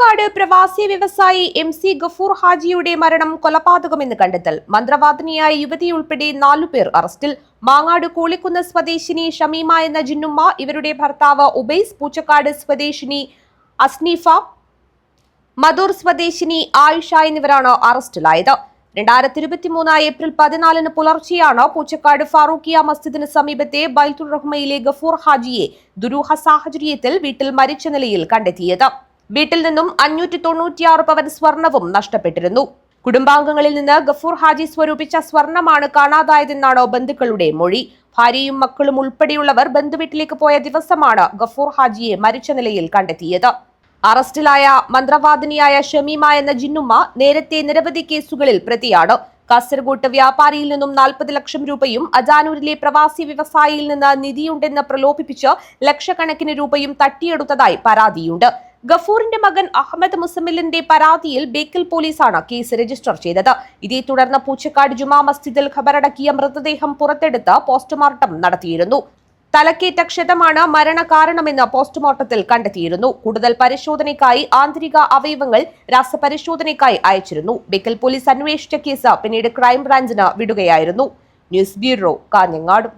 പൂച്ചക്കാട് പ്രവാസി വ്യവസായി M C Gafoor ഹാജിയുടെ മരണം കൊലപാതകമെന്ന് കണ്ടെത്തൽ. മന്ത്രവാദിനിയായ യുവതി ഉൾപ്പെടെ നാലുപേർ അറസ്റ്റിൽ. മാങ്ങാട് കൂളിക്കുന്ന് സ്വദേശിനി ഷമീമ എന്ന ജിന്നുമ്മ ഇവരുടെ ഭർത്താവ് ഉബൈസ് പൂച്ചക്കാട് സ്വദേശിനി അസ്നീഫ മധൂർ സ്വദേശിനി ആയിഷ എന്നിവരാണ് അറസ്റ്റിലായത്. രണ്ടായിരത്തി ഇരുപത്തിമൂന്ന് ഏപ്രിൽ പതിനാലിന് പുലർച്ചെയാണ് പൂച്ചക്കാട് ഫാറൂഖിയ മസ്ജിദിന് സമീപത്തെ ബൈത്തുൽ റഹ്മയിലെ ഗഫൂർ ഹാജിയെ ദുരൂഹ സാഹചര്യത്തിൽ വീട്ടിൽ മരിച്ച നിലയിൽ കണ്ടെത്തിയത്. വീട്ടിൽ നിന്നും അഞ്ഞൂറ്റി തൊണ്ണൂറ്റിയാറ് പവൻ സ്വർണവും നഷ്ടപ്പെട്ടിരുന്നു. കുടുംബാംഗങ്ങളിൽ നിന്ന് ഗഫൂർ ഹാജി സ്വരൂപിച്ച സ്വർണമാണ് കാണാതായതെന്നാണ് ബന്ധുക്കളുടെ മൊഴി. ഭാര്യയും മക്കളും ഉൾപ്പെടെയുള്ളവർ ബന്ധുവീട്ടിലേക്ക് പോയ ദിവസമാണ് ഗഫൂർ ഹാജിയെ മരിച്ച നിലയിൽ കണ്ടെത്തിയത്. അറസ്റ്റിലായ മന്ത്രവാദിനിയായ ഷമീമ എന്ന ജിന്നുമ്മ നേരത്തെ നിരവധി കേസുകളിൽ പ്രതിയാണ്. കാസർഗോട്ട് വ്യാപാരിയിൽ നിന്നും നാൽപ്പത് ലക്ഷം രൂപയും അജാനൂരിലെ പ്രവാസി വ്യവസായിയിൽ നിന്ന് നിധിയുണ്ടെന്ന് പ്രലോഭിപ്പിച്ച് ലക്ഷക്കണക്കിന് രൂപയും തട്ടിയെടുത്തതായി പരാതിയുണ്ട്. ഗഫൂറിന്റെ മകൻ അഹമ്മദ് മുസമിലിന്റെ പരാതിയിൽ ബേക്കൽ പോലീസാണ് കേസ് രജിസ്റ്റർ ചെയ്തത്. ഇതേ തുടർന്ന് പൂച്ചക്കാട് ജുമാ മസ്ജിദിൽ ഖബറടക്കിയ മൃതദേഹം പുറത്തെടുത്ത് പോസ്റ്റ്മോർട്ടം നടത്തിയിരുന്നു. തലക്കേറ്റ ക്ഷതമാണ് മരണകാരണമെന്ന് പോസ്റ്റ്മോർട്ടത്തിൽ കണ്ടെത്തിയിരുന്നു. കൂടുതൽ പരിശോധനയ്ക്കായി ആന്തരിക അവയവങ്ങൾ രാസപരിശോധനയ്ക്കായി അയച്ചിരുന്നു. ബേക്കൽ പോലീസ് അന്വേഷിച്ച കേസ് പിന്നീട് ക്രൈംബ്രാഞ്ചിന് വിടുകയായിരുന്നു. News bureau Kanhangad.